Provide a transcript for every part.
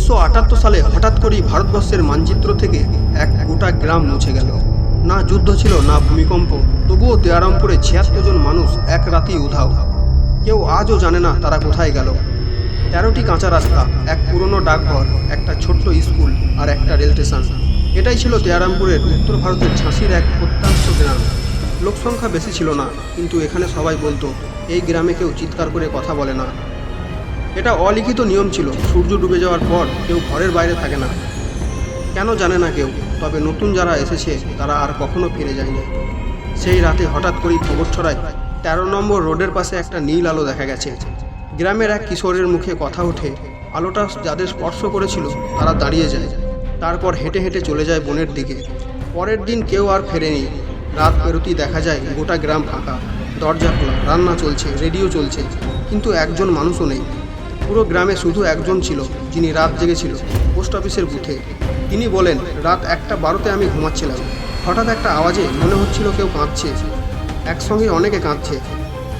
উনিশশো আটাত্তর সালে হঠাৎ করেই ভারতবর্ষের মানচিত্র থেকে এক গোটা গ্রাম মুছে গেল। না যুদ্ধ ছিল, না ভূমিকম্প, তবুও তেয়ারামপুরে ছিয়াত্তর জন মানুষ এক রাতেই উধাও। কেউ আজও জানে না তারা কোথায় গেল। তেরোটি কাঁচা রাস্তা, এক পুরনো ডাকঘর, একটা ছোট্ট স্কুল আর একটা রেল স্টেশন। এটাই ছিল তেয়ারামপুরের উত্তর ভারতের ঝাঁসির এক প্রত্যন্ত গ্রাম। লোকসংখ্যা বেশি ছিল না, কিন্তু এখানে সবাই বলতো, এই গ্রামে কেউ চিৎকার করে কথা বলে না। এটা অলিখিত নিয়ম ছিল। সূর্য ডুবে যাওয়ার পর কেউ ঘরের বাইরে থাকে না। কেন জানে না কেউ, তবে নতুন যারা এসেছে, তারা আর কখনো ফিরে যায়নি সেই রাতে হঠাৎ করেই খবর ছড়ায়, তেরো নম্বর রোডের পাশে একটা নীল আলো দেখা গেছে। গ্রামের এক কিশোরের মুখে কথা ওঠে, আলোটা যাদের স্পর্শ করেছিল, তারা দাঁড়িয়ে যায়। তারপর হেঁটে হেঁটে চলে যায় বনের দিকে। পরের দিন কেউ আর ফেরেনি। রাত পেরোতেই দেখা যায়, গোটা গ্রাম ফাঁকা। দরজা খোলা, রান্না চলছে, রেডিও চলছে, কিন্তু একজন মানুষও নেই। পুরো গ্রামে শুধু একজন ছিল, যিনি রাত জেগেছিল পোস্ট অফিসের বুথে। তিনি বলেন, রাত একটা বারোতে আমি ঘুমাচ্ছিলাম। হঠাৎ একটা আওয়াজে মনে হচ্ছিল কেউ কাঁদছে। একসঙ্গে অনেকে কাঁদছে।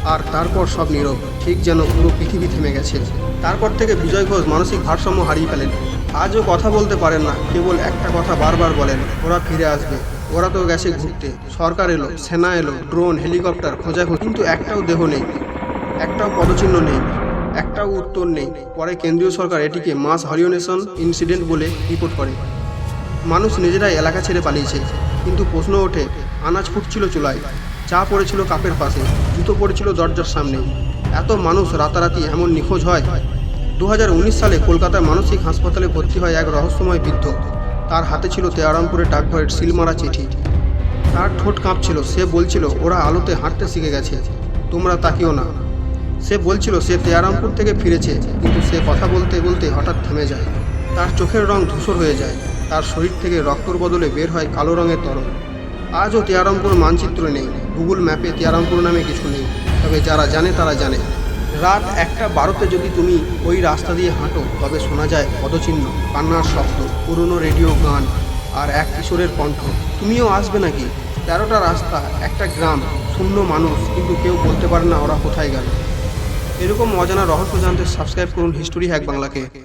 আর তারপর সব নীরব, ঠিক যেন পুরো পৃথিবী থেমে গেছে। তারপর থেকে বিজয় ঘোষ মানসিক ভারসাম্য হারিয়ে ফেলেন। আজও কথা বলতে পারেন না, কেবল একটা কথা বারবার বলেন, ওরা ফিরে আসবে। ওরা তো গেছে ঘুরতে। সরকার এলো, সেনা এলো, ড্রোন, হেলিকপ্টার খোঁজাখুঁজি কিন্তু একটাও দেহ নেই। একটাও পদচিহ্ন নেই। একটাও উত্তর নেই। পরে কেন্দ্রীয় সরকার এটিকে মাস হরিওনেশন ইনসিডেন্ট বলে রিপোর্ট করে। মানুষ নিজেরাই এলাকা ছেড়ে পালিয়েছে, কিন্তু প্রশ্ন ওঠে, আনাজ ফুটছিল চুলায়, চা পড়েছিল কাপের পাশে, জুতো পড়েছিল দরজার সামনে। এত মানুষ রাতারাতি এমন নিখোঁজ হয়? দু হাজার উনিশ সালে কলকাতার মানসিক হাসপাতালে ভর্তি হয় এক রহস্যময় বৃদ্ধ। তার হাতে ছিল তেয়ারামপুরের ডাকঘরের সিলমারা চিঠি। তার ঠোঁট কাঁপছিল, সে বলছিল, ওরা আলোতে হাঁটতে শিখে গেছে, তোমরা তাকিও না। সে বলছিল, সে তেয়ারামপুর থেকে ফিরেছে, কিন্তু সে কথা বলতে বলতে হঠাৎ থেমে যায়। তার চোখের রং ধূসর হয়ে যায়, তার শরীর থেকে রক্তর বদলে বের হয় কালো রঙের তরল। আজও তেয়ারামপুর মানচিত্র নেই, গুগল ম্যাপে তেয়ারামপুর নামে কিছু নেই, তবে যারা জানে তারা জানে। রাত একটা বারোতে যদি তুমি ওই রাস্তা দিয়ে হাঁটো, তবে শোনা যায় পদচিহ্ন, কান্নার শব্দ, পুরনো রেডিও গান আর এক কিশোরের কণ্ঠ। তুমিও আসবে নাকি? তেরোটা রাস্তা, একটা গ্রাম, শূন্য মানুষ, কিন্তু কেউ বলতে পারে না ওরা কোথায় গেল। এরকম অজানা রহস্য জানতে সাবস্ক্রাইব করুন হিস্টোরি হ্যাক বাংলাকে